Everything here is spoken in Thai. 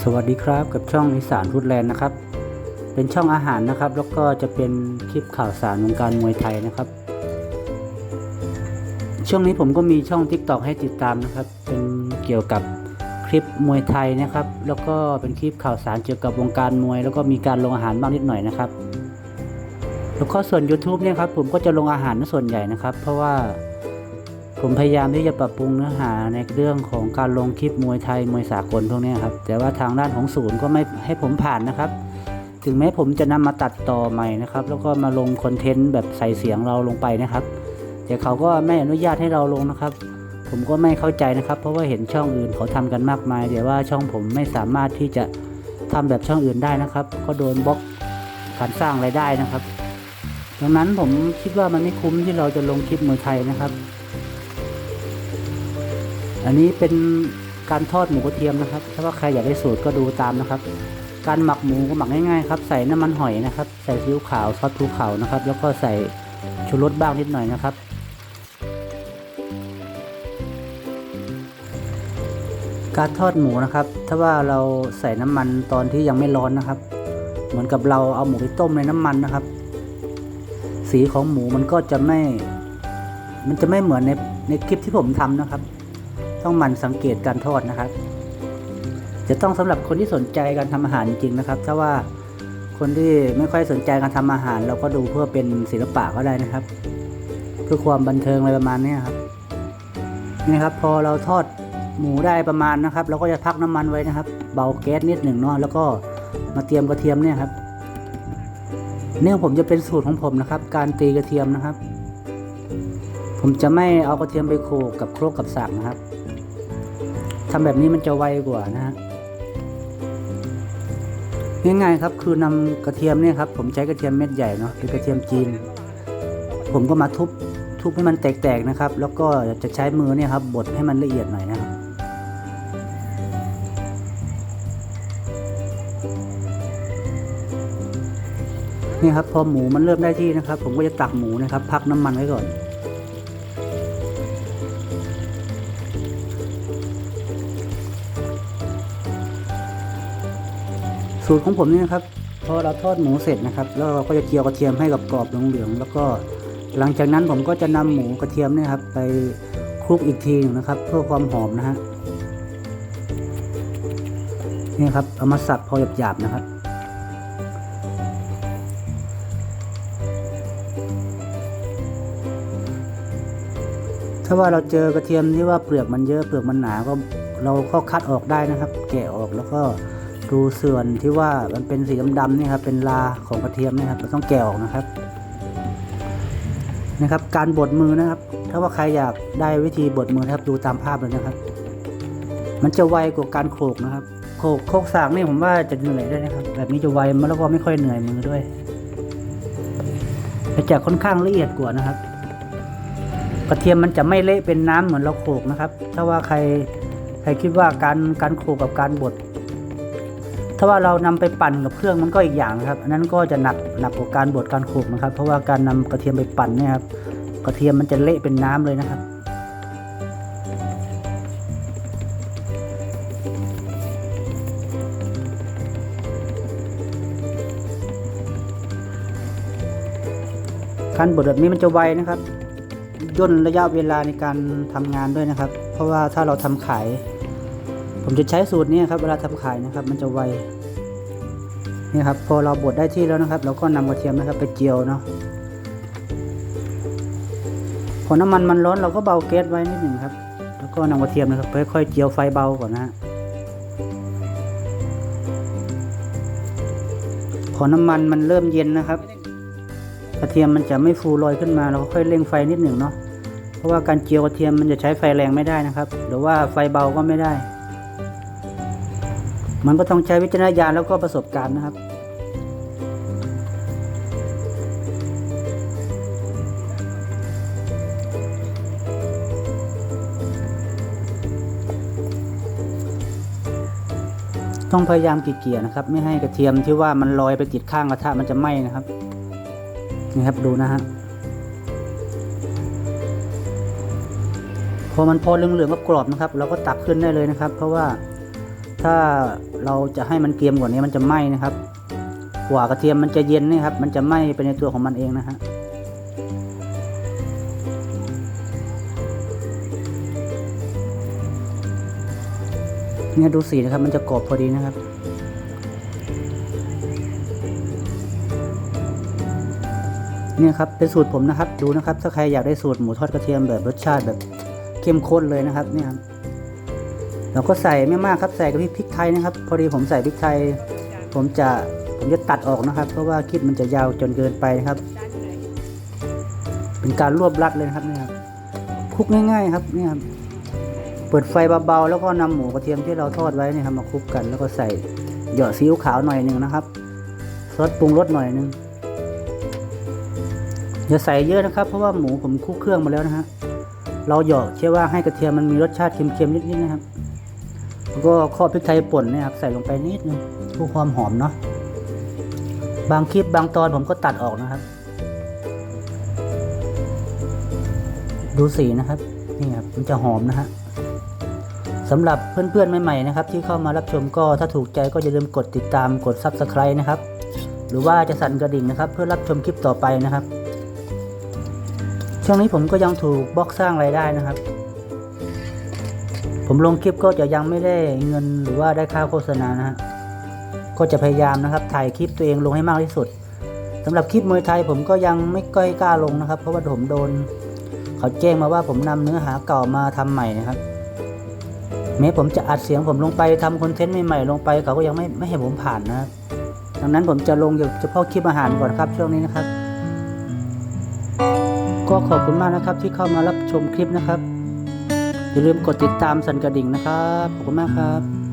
สวัสดีครับกับช่องอีสานฟูดแลนด์นะครับ เป็นช่องอาหารนะครับ แล้วก็จะเป็นคลิปข่าวสารวงการมวยไทยนะครับ ช่วงนี้ผมก็มีช่อง TikTok ให้ติดตามนะครับ เป็นเกี่ยวกับคลิปมวยไทยนะครับ แล้วก็เป็นคลิปข่าวสารเกี่ยวกับวงการมวย แล้วก็มีการลงอาหารบ้างนิดหน่อยนะครับ แล้วก็ส่วน YouTube เนี่ยครับผมก็จะลงอาหารส่วนใหญ่นะครับ เพราะว่า ผมพยายามที่จะปรับปรุงเนื้อหาในเรื่องของการลงคลิปมวยไทยมวยสากลพวกนี้ครับ แต่ว่าทางด้านของศูนย์ก็ไม่ให้ผมผ่านนะครับ ถึงแม้ผมจะนำมาตัดต่อใหม่นะครับ แล้วก็มาลงคอนเทนต์แบบใส่เสียงเราลงไปนะครับ แต่เขาก็ไม่อนุญาตให้เราลงนะครับ ผมก็ไม่เข้าใจนะครับ เพราะว่าเห็นช่องอื่นเขาทำกันมากมาย แต่ว่าช่องผมไม่สามารถที่จะทำแบบช่องอื่นได้นะครับ ก็โดนบล็อกการสร้างรายได้นะครับ ดังนั้นผมคิดว่ามันไม่คุ้มที่เราจะลงคลิปมวยไทยนะครับ อันนี้เป็นการทอดหมูกระเทียมนะครับ ถ้าว่าใครอยากได้สูตรก็ดูตามนะครับ การหมักหมูก็หมักง่ายๆครับ ใส่น้ำมันหอยนะครับ ใส่ซีอิ๊วขาวซอสภูเขานะครับ แล้วก็ใส่ชูรสบ้างนิดหน่อยนะครับ การทอดหมูนะครับ ถ้าว่าเราใส่น้ำมันตอนที่ยังไม่ร้อนนะครับ เหมือนกับเราเอาหมูไปต้มในน้ำมันนะครับ สีของหมูมันก็จะไม่ มันจะไม่เหมือนในในคลิปที่ผมทำนะครับ ต้องมันสังเกตการทอดนะครับ จะต้องสำหรับคนที่สนใจการทำอาหารจริงๆนะครับ ถ้าว่าคนที่ไม่ค่อยสนใจการทำอาหาร เราก็ดูเพื่อเป็นศิลปะก็ได้นะครับ เพื่อความบันเทิงอะไรประมาณนี้ครับนี่ครับ พอเราทอดหมูได้ประมาณนะครับ เราก็จะพักน้ำมันไว้นะครับ เบาแก๊สนิดหนึ่งเนาะแล้วก็มาเตรียมกระเทียมเนี่ยครับเนี่ยผมจะเป็นสูตรของผมนะครับ การตีกระเทียมนะครับ ผมจะไม่เอากระเทียมไปโขลกกับโครกกับสากนะครับ ทำแบบนี้มันจะไวกว่านะฮะง่ายๆครับ คือนำกระเทียมเนี่ยครับผมใช้กระเทียมเม็ดใหญ่เนาะเป็นกระเทียมจีน ผมก็มาทุบทุบให้มันแตกๆนะครับ แล้วก็จะใช้มือเนี่ยครับบดให้มันละเอียดหน่อยนะครับนี่ครับพอหมูมันเริ่มได้ที่นะครับ ผมก็จะตักหมูนะครับ พักน้ำมันไว้ก่อน สูตรของผมนี่นะครับพอเราทอดหมูเสร็จนะครับ แล้วเราก็จะเจียวกระเทียมให้กับกรอบเหลืองๆแล้วก็หลังจากนั้นผมก็จะนำหมูกระเทียมเนี่ยครับ ไปคลุกอีกทีหนึงนะครับ เพื่อความหอมนะฮะนี่ครับเอามาสับพอหยาบๆนะครับถ้าว่าเราเจอกระเทียมที่ว่าเปลือกมันเยอะเปลือกมันหนาก็เราก็คัดออกได้นะครับ แกะออกแล้วก็ ดูส่วนที่ว่ามันเป็นสีดำๆนี่ครับเป็นลาของกระเทียมนี่ครับเราต้องแกะออกนะครับนะครับ การบดมือนะครับ ถ้าว่าใครอยากได้วิธีบดมือนะครับดูตามภาพเลยนะครับ มันจะไวกว่าการโขกนะครับ โขกโขกสากนี่ผมว่าจะเหนื่อยด้วยนะครับ แบบนี้จะไวแล้วก็ไม่ค่อยเหนื่อยมือด้วยแต่จะค่อนข้างละเอียดกว่านะครับ กระเทียมมันจะไม่เละเป็นน้ำเหมือนเราโขกนะครับ ถ้าว่าใครใครคิดว่าการการโขกกับการบด ถ้าว่าเรานำไปปั่นกับเครื่องมันก็อีกอย่างครับอันนั้นก็จะหนักหนักกว่าการบดการโขลกนะครับ เพราะว่าการนำกระเทียมไปปั่นเนี่ยครับกระเทียมมันจะเละเป็นน้ำเลยนะครับการบดแบบนี้มันจะไวนะครับย่นระยะเวลาในการทำงานด้วยนะครับ เพราะว่าถ้าเราทำขาย ผมจะใช้สูตรนี้ครับเวลาทำขายนะครับ มันจะไวนี่ครับพอเราบดได้ที่แล้วนะครับ เราก็นำกระเทียมนะครับ ไปเจียวเนาะพอน้ำมันมันร้อนเราก็เบาแก๊สไว้นิดหนึ่งครับ แล้วก็นำกระเทียมนะครับค่อยๆเจียวไฟเบาก่อนนะฮะพอน้ำมันมันเริ่มเย็นนะครับ กระเทียมมันจะไม่ฟูลอยขึ้นมาเราก็ค่อยเร่งไฟนิดหนึ่งเนาะเพราะว่าการเจียวกระเทียมมันจะใช้ไฟแรงไม่ได้นะครับ หรือว่าไฟเบาก็ไม่ได้ มันก็ต้องใช้วิจารณญาณแล้วก็ประสบการณ์นะครับ ต้องพยายามเกี่ยๆนะครับ ไม่ให้กระเทียมที่ว่ามันลอยไปติดข้างกระทะมันจะไหม้นะครับนี่ครับดูนะฮะพอมันพอเหลืองๆก็กรอบนะครับ เราก็ตักขึ้นได้เลยนะครับ เพราะว่า ถ้าเราจะให้มันเกรียมกว่านี้มันจะไหม้นะครับกว่ากระเทียมมันจะเย็นนี่ครับ มันจะไหม้ไปในตัวของมันเองนะฮะเนี่ยดูสีนะครับ มันจะกรอบพอดีนะครับ เนี่ยครับเป็นสูตรผมนะครับ ดูนะครับ ถ้าใครอยากได้สูตรหมูทอดกระเทียมแบบรสชาติแบบเข้มข้นเลยนะครับ เนี่ยครับ เราก็ใส่ไม่มากครับใส่กับพริกไทยนะครับ พอดีผมใส่พริกไทย ผมจะผมจะตัดออกนะครับ เพราะว่าคลิปมันจะยาวจนเกินไปนะครับ เป็นการรวบรัดเลยครับเนี่ยครับคลุกง่ายๆครับเนี่ยครับเปิดไฟเบาๆแล้วก็นำหมูกระเทียมที่เราทอดไว้เนี่ยครับมาคลุกกัน แล้วก็ใส่หยาะซีอิ๊วขาวหน่อยหนึ่งนะครับซอสปรุงรสหน่อยหนึ่งอย่าใส่เยอะนะครับ เพราะว่าหมูผมคลุกเครื่องมาแล้วนะฮะเราหยาะเชื่อว่าให้กระเทียมมันมีรสชาติเค็มๆนิดๆนะครับ แล้วก็ข้อพริกไทยป่นเนะครับใส่ลงไปนิดนึงเพื่อความหอมเนาะบางคลิปบางตอนผมก็ตัดออกนะครับ ดูสีนะครับนี่ครับมันจะหอมนะฮะสำหรับเพื่อนๆใหม่ๆนะครับ ที่เข้ามารับชมก็ถ้าถูกใจก็อย่าลืมกดติดตามกด Subscribe นะครับ หรือว่าจะสั่นกระดิ่งนะครับ เพื่อรับชมคลิปต่อไปนะครับ ช่วงนี้ผมก็ยังถูกบล็อกสร้างรายได้นะครับ ผมลงคลิปก็จะยังไม่ได้เงินหรือว่าได้ค่าโฆษณานะฮะก็จะพยายามนะครับถ่ายคลิปตัวเองลงให้มากที่สุดสำหรับคลิปมวยไทยผมก็ยังไม่ก้อยกล้าลงนะครับ เพราะว่าผมโดน เขาแจ้งมาว่าผมนำเนื้อหาเก่ามาทำใหม่นะครับแม้ผมจะอัดเสียงผมลงไปทำคอนเทนต์ใหม่ๆลงไปเขาก็ยังไม่ไม่ให้ผมผ่านนะครับดังนั้นผมจะลงอยู่เฉพาะคลิปอาหารก่อนครับช่วงนี้นะครับ ก็ขอบคุณมากนะครับที่เข้ามารับชมคลิปนะครับ อย่าลืมกดติดตามสั่นกระดิ่งนะครับ ขอบคุณมากครับ